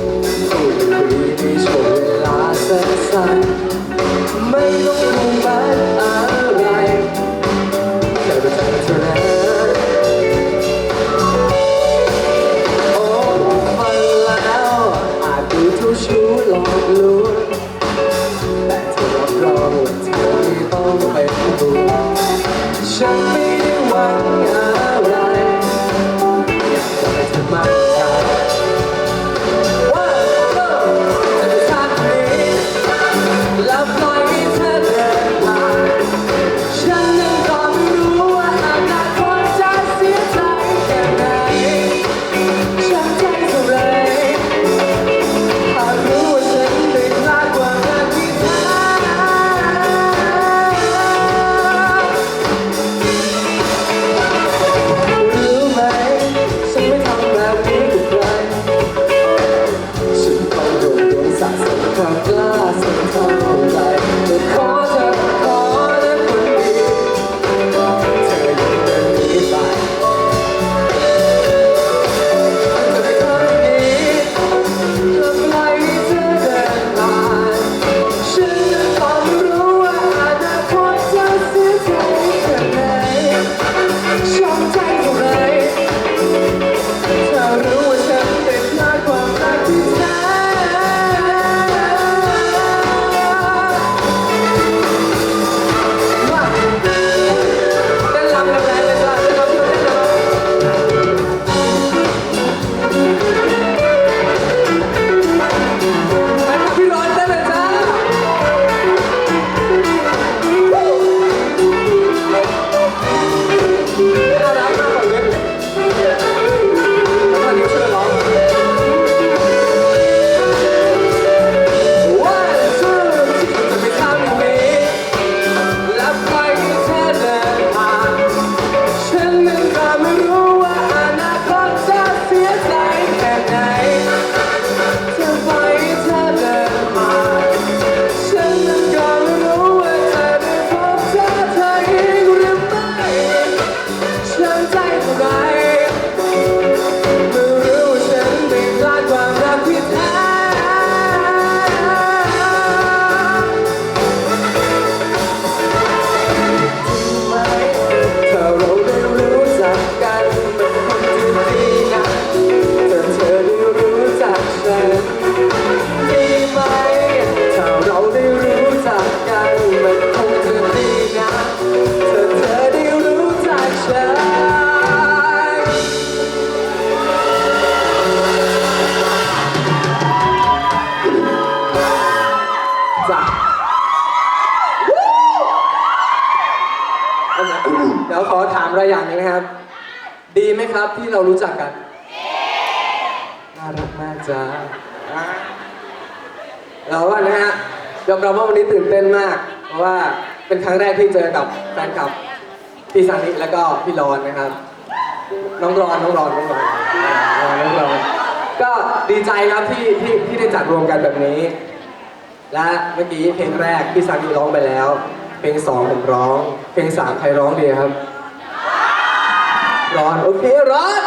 คุยในช่เวลาสั้นๆไม่ต้องมุ่มันอะไรแต่ประทับใจแล้วโอ้ฟัแล้วอาจดูเท่ชู้หลอกลวงแต่เธอรัองว่าที่ต้องไปกลัวฉันไม่ได้หวัง side. เดี๋ยวขอถามอะไอย่างหนึ่งนะครับ ดีไหมครับที่เรารู้จักกันน่ารักมากจ้าเราว่านะฮะยอมรับว่าวันนี้ตื่นเต้นมาก เพราะว่าเป็นครั้งแรกที่เจอกับแฟนคลับพี่สังนิแล้วก็พี่รอนนะครับ น้องรอนน้องรอนน้องรอนน้องรอนน้องรอนก็ดีใจครับที่ที่ที่ได้จัดรวมกันแบบนี้ และเมื่อกี้เพลงแรกพี่สังนิร้องไปแล้ว เพลงสองผมร้อง เพลงสามใครร้องดีครับ ร้อน โอเค ร้อน